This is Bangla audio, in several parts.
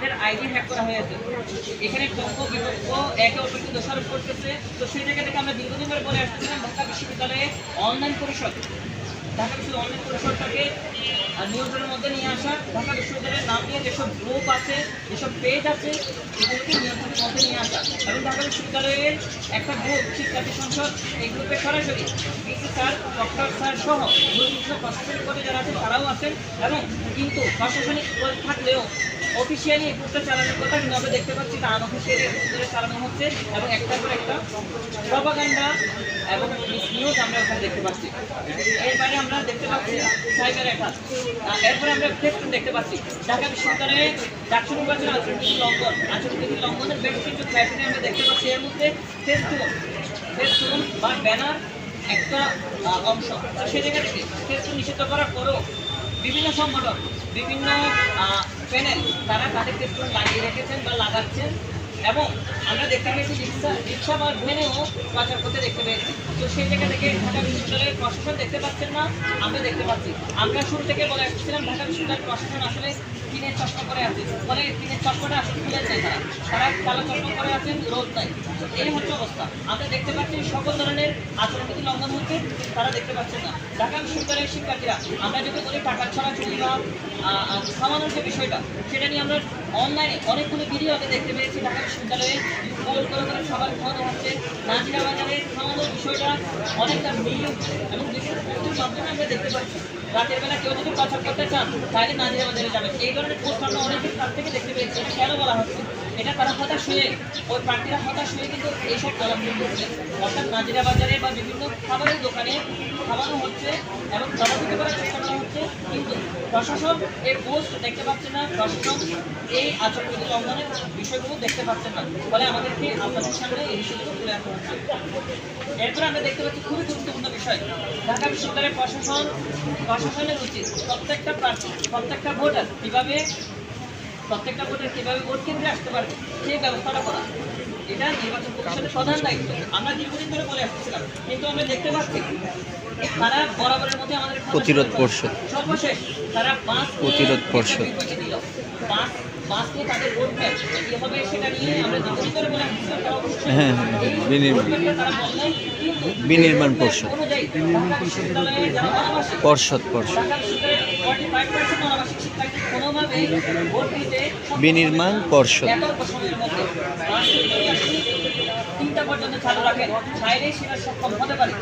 আমাদের আইডি হ্যাক করা হয়েছে এখানে পক্ষ বিপক্ষ একে অপরকে দোষারোপ করতেছে। তো সেই জায়গা থেকে আমরা দীর্ঘদিন ধরে বলে আসতেছিলাম ঢাকা বিশ্ববিদ্যালয়ে অনলাইন পরিষদ। ঢাকা বিশ্ববিদ্যালয় অনলাইন পরিষদটাকে নিয়ন্ত্রণের মধ্যে নিয়ে আসা, ঢাকা বিশ্ববিদ্যালয়ের নাম নিয়ে যেসব গ্রুপ আছে, যেসব পেজ আছে, এগুলোকে নিয়ন্ত্রণের মধ্যে নিয়ে আসা। এবং ঢাকা বিশ্ববিদ্যালয়ের একটা গ্রুপ শিক্ষার্থী সংসদ, এই গ্রুপে সরাসরি পিসি স্যার ডক্টর স্যার সহ বিভিন্ন প্রশাসনিক পদে যারা আছেন তারাও আছেন। এবং কিন্তু প্রশাসনিক পদ থাকলেও অফিসিয়ালি এই গ্রুপটা চালানোর কথা, কিন্তু আমরা দেখতে পাচ্ছি তা আনঅফিসিয়ালি এই গ্রুপটা চালানো হচ্ছে এবং একটার পর একটা প্রপাগান্ডা এবং নিউজ আমরা ওখানে দেখতে পাচ্ছি। এর বাইরে আমরা দেখতে পাচ্ছি সাইবার অ্যাটাক এরপরে আমরা ফেসবুক দেখতে পাচ্ছি। ঢাকা বিশ্ববিদ্যালয়ে ডাকসু নির্বাচন আচরণবিধি লঙ্ঘন। আচরণবিধি লঙ্ঘনের বেশ কিছু ক্রাইটেরিয়া আমরা দেখতে পাচ্ছি। এর মধ্যে ফেসবুক ফেসবুক বা ব্যানার একটা অংশ। সে জায়গা থেকে ফেসবুক নিষিদ্ধ করার পরও বিভিন্ন সংগঠন, বিভিন্ন প্যানেল তারা তাদের পেট্রোল লাগিয়ে রেখেছেন বা লাগাচ্ছেন। এবং আমরা দেখতে পেয়েছি রিক্সা রিক্সা বা ভেনেও পাচার করতে দেখতে পেয়েছি। তো সেই জায়গা থেকে ঢাকা বিশ্ববিদ্যালয়ের প্রশাসন দেখতে পাচ্ছেন না আমরা দেখতে পাচ্ছি। আমরা শুরু থেকে বলে আসছিলাম ঢাকা বিশ্ববিদ্যালয়ের প্রশাসন আসলে টিনের চশমা করে আছে। ফলে টিনের চশমাটা আসলে খুলে যায় তারা। তারা কালো চশমা করে আছেন রোদ নাই। এই হচ্ছে অবস্থা। আমরা দেখতে পাচ্ছি সকল ধরনের আচরণবিধি লঙ্ঘন হচ্ছে তারা দেখতে পাচ্ছেন না। ঢাকা বিশ্ববিদ্যালয়ের শিক্ষার্থীরা আমরা যদি বলি টাকার ছড়াছড়ি বা আহ, আহ, যে বিষয়টা সেটা নিয়ে আমরা অনলাইনে অনেকগুলো ভিডিও আমি দেখতে পেয়েছি ঢাকা বিশ্ববিদ্যালয়ে গোল করে করে সবার খাওয়ানো হচ্ছে নাজিরা বাজারে খাওয়ানোর বিষয়টা অনেকটা মিল এবং বিভিন্ন মাধ্যমে আমরা দেখতে পাচ্ছি। রাতের বেলা কেউ যদি পাচার করতে চান, তাহলে নাজিরা বাজারে যাবেন। এই ধরনের পোস্ট আমরা অনেকের কাছ থেকে দেখতে পেয়েছি। কেন বলা হচ্ছে? এটা তারা হতাশ হয়ে ওই প্রার্থীরা হতাশ হয়ে কিন্তু এইসব চলাফেরা করছে। অর্থাৎ নাজিরা বাজারে বা বিভিন্ন খাবারের দোকানে খাওয়ানো হচ্ছে এবং চলাফেরা করার চেষ্টা করা হচ্ছে, কিন্তু প্রশাসন এই পোস্ট দেখতে পাচ্ছে না, প্রশাসন এই আচরণবিধি লঙ্ঘনের বিষয়গুলো দেখতে পাচ্ছে না। ফলে আমাদেরকে আপনাদের সামনে এই বিষয়গুলো তুলে আনতে হচ্ছে এরপর আমরা দেখতে পাচ্ছি খুবই গুরুত্বপূর্ণ বিষয়। ঢাকা বিশ্ববিদ্যালয়ের প্রশাসন, প্রশাসনের উচিত প্রত্যেকটা প্রার্থী, প্রত্যেকটা ভোটার কীভাবে প্রত্যেকটা ভোটার কীভাবে ভোট কেন্দ্রে আসতে পারবে, সেই ব্যবস্থাটা করা। এটা নির্বাচন কমিশনের প্রধান দায়িত্ব। আমরা দীর্ঘদিন ধরে বলে আসতেছিলাম, কিন্তু আমরা দেখতে পাচ্ছি প্রতিরোধ পর্ষদ। প্রতিরোধ পর্ষদ। অবশ্যই হ্যাঁ, হ্যাঁ, বিনির্মাণ। পর্ষদ পর্ষদ পর্ষদ ঢাকা বিশ্ববিদ্যালয়ে 45% অনাবাসিক শিক্ষার্থী কোনোভাবেই ভোট দিতে সক্ষম বিনির্মাণ পর্ষদ পর্যন্ত চালু রাখেন চাইলেই সেটা সক্ষম হতে পারে।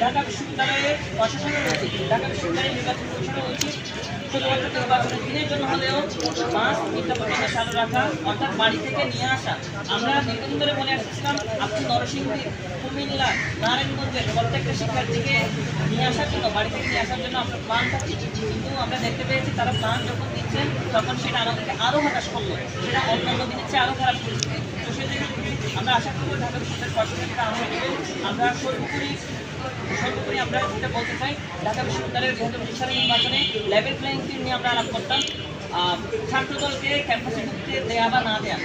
ঢাকা বিশ্ববিদ্যালয়ের প্রশাসনের উচিত ঢাকা বিশ্ববিদ্যালয়ের নির্বাচন কমিশনের উচিত শুধুমাত্র নির্বাচনের দিনের জন্য হলেও পাঁচ তিনটা পর্যন্ত চালু রাখা, অর্থাৎ বাড়ি থেকে নিয়ে আসা। আমরা দীর্ঘদিন ধরে বলে আসছিলাম, আপনি নরসিংদী, কুমিল্লা, নারায়ণগঞ্জের প্রত্যেকটা শিক্ষার্থীকে নিয়ে আসার জন্য, বাড়ি থেকে নিয়ে আসার জন্য আমরা প্ল্যান থাকছে কিন্তু আমরা দেখতে পেয়েছি তারা প্ল্যান যখন দিচ্ছেন তখন সেটা আমাদেরকে আরও হতাশ করল। সেটা অন্যান্য দিনের চেয়ে আরও খারাপ পরিস্থিতি তো সেদিকে আমরা আশা করব ঢাকা বিশ্ববিদ্যালয়ের প্রশাসনকে আমরা আমরা সর্বোপরি সর্বোপরি আমরা যেটা বলতে চাই, ঢাকা বিশ্ববিদ্যালয়ের যেহেতু প্রতিষ্ঠান নির্বাচনে লেভেল প্লেয়িং ফিল্ড নিয়ে আমরা আলাপ করতাম। ছাত্রদলকে ক্যাম্পাসে ঢুকতে দেওয়া বা না দেওয়া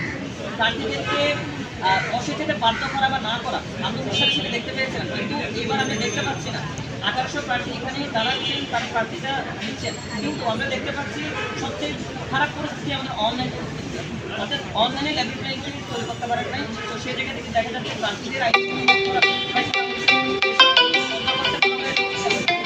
প্রার্থীদেরকে বসে বাধ্য করা বা না করা আমরা অনুষ্ঠান হিসেবে দেখতে পেয়েছিলাম, কিন্তু এবার আমরা দেখতে পাচ্ছি না। আঠারোশো প্রার্থী এখানে দাঁড়াচ্ছেন তার প্রার্থীটা দিচ্ছেন কিন্তু আমরা দেখতে পাচ্ছি সবচেয়ে খারাপ পরিস্থিতি আমাদের অনলাইন অর্থাৎ অনলাইনে ফিল্ড তৈরি করতে পারেন নাই। সেই জায়গা থেকে দেখা যাচ্ছে প্রার্থীদের আইডি